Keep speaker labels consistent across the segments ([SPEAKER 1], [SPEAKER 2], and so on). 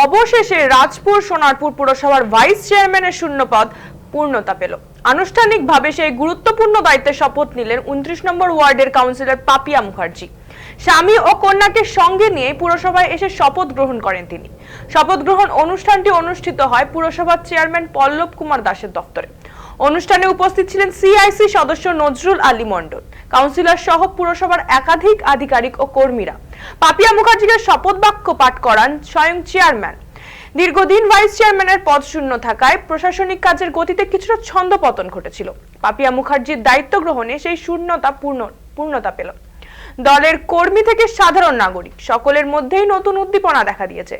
[SPEAKER 1] অবশেষে রাজপুর সোনারপুর পুরসভার ভাইস চেয়ারম্যানের শূন্যপদ পূর্ণতা পেল। আনুষ্ঠানিকভাবে সেই গুরুত্বপূর্ণ দায়িত্বে শপথ নিলেন উনত্রিশ নম্বর ওয়ার্ডের কাউন্সিলর পাপিয়া মুখার্জি। স্বামী ও কন্যাকে সঙ্গে নিয়ে পুরসভায় এসে শপথ গ্রহণ করেন তিনি। শপথ গ্রহণ অনুষ্ঠানটি অনুষ্ঠিত হয় পুরসভার চেয়ারম্যান পল্লব কুমার দাসের দপ্তরে। অনুষ্ঠানে উপস্থিত ছিলেন সিআইসি সদস্য নজরুল আলী মণ্ডল, কাউন্সিলর সহ পুরসভার একাধিক আধিকারিক ও কর্মীরা। পাপিয়া মুখার্জিকে শপথ বাক্য পাঠ করান স্বয়ং চেয়ারম্যান। দীর্ঘদিন ভাইস চেয়ারম্যানের পদ শূন্য থাকায় প্রশাসনিক কাজের গতিতে কিছুটা ছন্দপতন ঘটেছিল। পাপিয়া মুখার্জির দায়িত্ব গ্রহণে সেই শূন্যতা পূর্ণ, পূর্ণতা পেল। দলের কর্মী থেকে সাধারণ নাগরিক, সকলের মধ্যেই নতুন উদ্দীপনা দেখা দিয়েছে।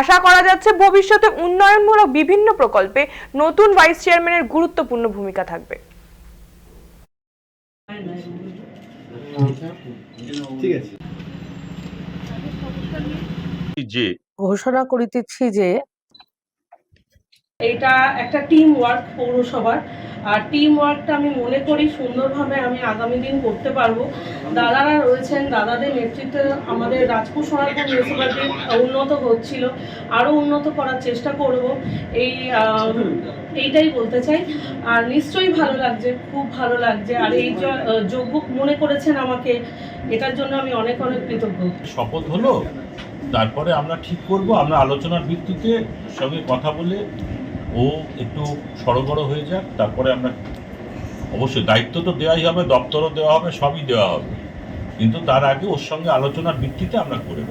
[SPEAKER 1] আশা করা যাচ্ছে ভবিষ্যতে উন্নয়নমূলক বিভিন্ন প্রকল্পে নতুন ভাইস চেয়ারম্যানের গুরুত্বপূর্ণ ভূমিকা থাকবে।
[SPEAKER 2] ঠিক আছে।
[SPEAKER 3] যে
[SPEAKER 4] ঘোষণা করিতেছি যে
[SPEAKER 5] এটা একটা টিম ওয়ার্ক পৌরসভার। আর টিম ওয়ার্কটা আমি মনে করি সুন্দরভাবে আমি আগামী দিন করতে পারব। দাদারা রয়েছেন, দাদাদের নেতৃত্বে আমাদের রাজপুর সোনারপুর মিউনিসিপ্যালিটি উন্নত হচ্ছিল আরও উন্নত করার চেষ্টা করব। এই এইটাই বলতে চাই। আর নিশ্চয়ই ভালো লাগছে, খুব ভালো লাগছে। আর এই যোগ্য মনে করেছেন আমাকে, এটার জন্য আমি অনেক অনেক কৃতজ্ঞ।
[SPEAKER 3] শপথ হলো, তারপরে আমরা ঠিক করব, আমরা আলোচনার ভিত্তিতে সঙ্গে কথা বলে ও একটু সড়গড় হয়ে যাক, তারপরে আমরা অবশ্যই দায়িত্ব তো দেওয়াই হবে, দপ্তরও দেওয়া হবে, সবই দেওয়া হবে। কিন্তু তার আগে ওর সঙ্গে আলোচনার ভিত্তিতে আমরা করে